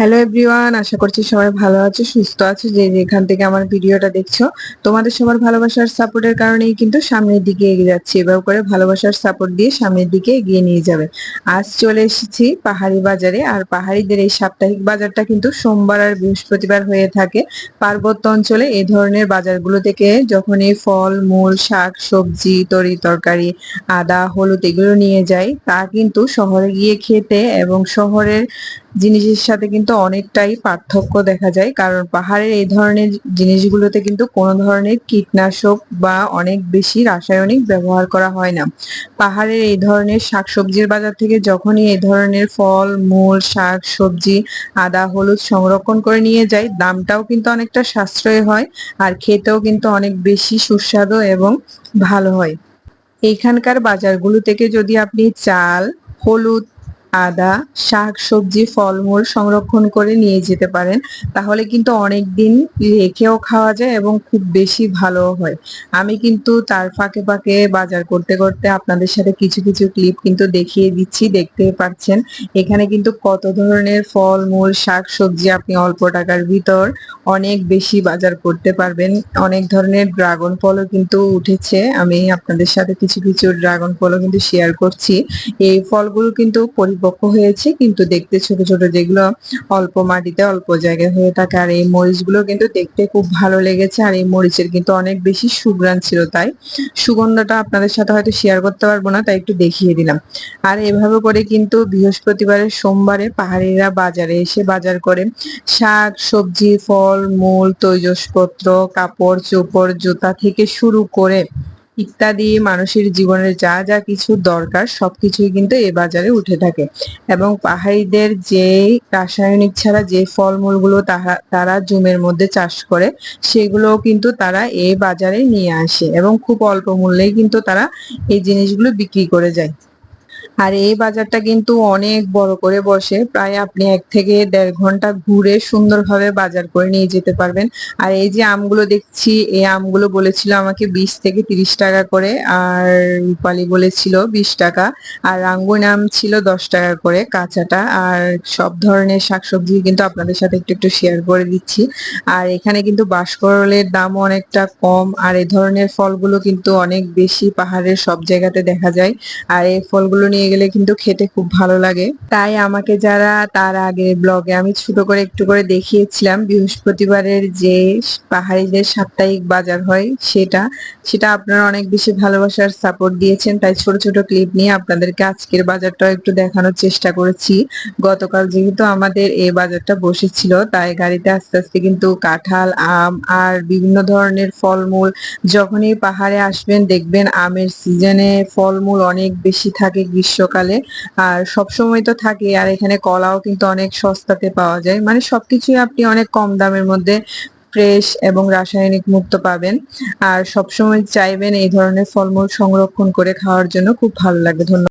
Hello everyone আশা করছি সবাই ভালো আছো, সুস্থ আছো, যে যেখান থেকে আমার ভিডিওটা দেখছ। তোমাদের সবার ভালোবাসার সাপোর্টের কারণেই কিন্তু সামনের দিকে এগিয়ে যাচ্ছি। এভাবে করে ভালোবাসার সাপোর্ট দিয়ে সামনের দিকে এগিয়ে নিয়ে যাবে। আজ চলে এসেছি পাহাড়ি বাজারে, আর পাহাড়িদের এই সাপ্তাহিক বাজারটা কিন্তু সোমবার আর বৃহস্পতিবার হয়ে থাকে। পার্বত্য অঞ্চলে এই ধরনের বাজারগুলো থেকে যখনই ফল, মূল, শাক, সবজি, তরি তরকারি, আদা, হলুদ এগুলো নিয়ে যায় তা কিন্তু শহরে গিয়ে খেতে এবং শহরের জিনিসের সাথে কিন্তু অনেকটাই পার্থক্য দেখা যায়। কারণ পাহাড়ের এই ধরনের জিনিসগুলোতে কিন্তু কোনো ধরনের কীটনাশক বা অনেক বেশি রাসায়নিক ব্যবহার করা হয় না। পাহাড়ের এই ধরনের শাকসবজির বাজার থেকে যখনই এই ধরনের ফল, মূল, শাক, সবজি, আদা, হলুদ সংরক্ষণ করে নিয়ে যায়, দামটাও কিন্তু অনেকটা সাশ্রয় হয় আর খেতেও কিন্তু অনেক বেশি সুস্বাদু এবং ভালো হয়। এইখানকার বাজারগুলো থেকে যদি আপনি চাল, হলুদ আদা, শাক, সবজি, ফলমূল সংরক্ষণ করে নিয়ে যেতে পারেন। তাহলে কিন্তু অনেক দিন রেখেও খাওয়া যায় এবং খুব বেশি ভালো হয়। আমি কিন্তু তার ফাঁকে ফাঁকে বাজার করতে করতে আপনাদের সাথে কিছু কিছু ক্লিপ কিন্তু দেখিয়ে দিচ্ছি, দেখতে পাচ্ছেন। এখানে কিন্তু কত ধরনের ফল মূল শাক, সবজি আপনি অল্প টাকার ভিতর অনেক বেশি বাজার করতে পারবেন। অনেক ধরনের ড্রাগন ফলও কিন্তু উঠেছে। আমি আপনাদের সাথে কিছু কিছু ড্রাগন ফলও কিন্তু শেয়ার করছি। এই ফলগুলো কিন্তু পরিপক্ক হয়েছে, কিন্তু দেখতে ছোট ছোট যেগুলো অল্প মাটিতে, অল্প জায়গায় হয়ে থাকে, আর এই মরিচগুলো কিন্তু দেখতে খুব ভালো লেগেছে, আর এই মরিচের কিন্তু অনেক বেশি সুগ্রাণ ছিল তাই। সুগন্ধটা আপনাদের সাথে হয়তো শেয়ার করতে পারব না, তাই একটু দেখিয়ে দিলাম। আর এভাবে করে কিন্তু বৃহস্পতিবারের সোমবারে পাহাড়িরা বাজারে এসে বাজার করে। শাক, সবজি, ফল, মূল, তৈজসপত্র, কাপড়, চোপড়, জুতা থেকে শুরু করে ইত্যাদি মানুষের জীবনের যা যা কিছু দরকার সবকিছুই কিন্তু এ বাজারে উঠে থাকে। এবং পাহাড়িদের যে রাসায়নিক ছাড়া যে ফলমূলগুলো তাহা, তারা জমির মধ্যে চাষ করে, সেগুলোও কিন্তু তারা এ বাজারে নিয়ে আসে এবং খুব অল্প মূল্যেই কিন্তু তারা এই জিনিসগুলো বিক্রি করে যায়। আর এই বাজারটা কিন্তু অনেক বড় করে বসে। প্রায় আপনি এক থেকে দেড় ঘণ্টা ঘুরে সুন্দরভাবে বাজার করে নিয়ে যেতে পারবেন। আর এই যে আমগুলো দেখছি, এই আমগুলো বলেছিল আমাকে বিশ থেকে তিরিশ টাকা করে, আর রূপালি বলেছিল বিশ টাকা, আর রাঙ্গুন আম ছিল দশ টাকা করে কাঁচাটা, আর সব ধরনের শাকসবজি কিন্তু আপনাদের সাথে একটু একটু শেয়ার করে দিচ্ছি। আর এখানে কিন্তু বাঁশকরলের দাম অনেকটা কম, আর এই ধরনের ফলগুলো কিন্তু অনেক বেশি পাহাড়ের সব জায়গাতে দেখা যায়। আর এই ফলগুলো নিয়ে গেলে কিন্তু খেতে খুব ভালো লাগে। তাই আমাকে যারা তার আগে ব্লগে আমি ছোট করে একটু করে দেখিয়েছিলাম, বৃহস্পতিবারের যে পাহাড়িদের সাপ্তাহিক বাজার হয় সেটা সেটা আপনারা অনেক বেশি ভালোবাসার সাপোর্ট দিয়েছেন। তাই ছোট ছোট ক্লিপ নিয়ে আপনাদেরকে আজকের বাজারটাও একটু দেখানোর চেষ্টা করেছি। গতকাল যেহেতু আমাদের এই বাজারটা বসেছিল, তাই গাড়িতে আস্তে আস্তে কিন্তু কাঁঠাল, আম আর বিভিন্ন ধরনের ফলমূল যখনই পাহাড়ে আসবেন দেখবেন আমের সিজনে ফলমূল অনেক বেশি থাকে গ্রীষ্মকালে। আর সবসময় তো থাকে, আর এখানে কলাও কিন্তু অনেক সস্তাতে পাওয়া যায়। মানে সবকিছুই আপনি অনেক কম দামের মধ্যে ফ্রেশ এবং রাসায়নিক মুক্ত পাবেন। আর সবসময় চাইবেন এই ধরনের ফলমূল সংরক্ষণ করে খাওয়ার জন্য। খুব ভালো লাগে ধন্যবাদ।